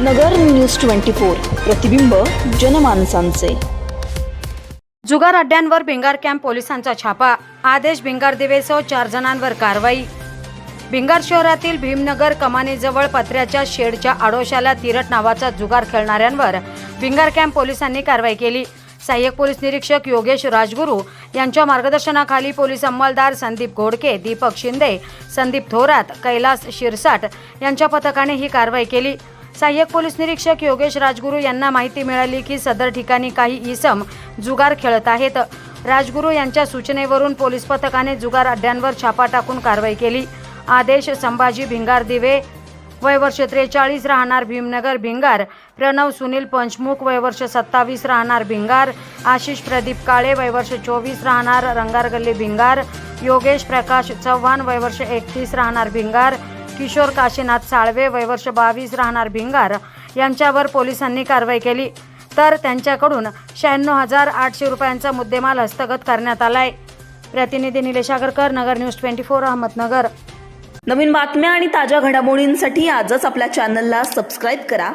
नगर news twenty four प्रतिबिंब जनमानसांचे. जुगार अड्ड्यांवर Bhingar camp पोलिसांचा छापा. आदेश भिंगार दिवेसह चार जणांवर कारवाई. भिंगार शहरातील भीमनगर कमानीजवळ पत्र्याच्या शेडच्या आडोशाला तिरट नावाचा जुगार खेळणाऱ्यांवर भिंगार कॅम्प पोलिसांनी कारवाई केली. सहाय्यक पोलीस निरीक्षक योगेश राजगुरू यांच्या मार्गदर्शनाखाली पोलीस अंमलदार संदीप घोडके दीपक शिंदे संदीप थोरात कैलास शिरसाट यांच्या पथकाने ही कारवाई केली. सहाय्यक पोलीस निरीक्षक योगेश राजगुरू यांना माहिती मिळाली की सदर ठिकाणी काही इसम जुगार खेळत आहेत. राजगुरू यांच्या सूचनेवरून पोलीस पथकाने जुगार अड्ड्यांवर छापा टाकून कारवाई केली. आदेश संभाजी भिंगार दिवे वयवर्ष त्रेचाळीस राहणार भीमनगर भिंगार प्रणव सुनील पंचमुख वयवर्ष सत्तावीस राहणार भिंगार आशिष प्रदीप काळे वयवर्ष चोवीस राहणार रंगारगल्ली भिंगार योगेश प्रकाश चव्हाण वयवर्ष एकतीस राहणार भिंगार किशोर काशीनाथ साळवे वयवर्ष बावीस राहणार भिंगार यांच्यावर पोलिसांनी कारवाई केली. तर त्यांच्याकडून शहाण्णव हजार आठशे रुपयांचा मुद्देमाल हस्तगत करण्यात आलाय. प्रतिनिधी Nilesh Agarkar Nagar news twenty four Ahmednagar. नवीन बातम्या आणि ताज्या घडामोडींसाठी आजच आपल्या चॅनलला सबस्क्राईब करा.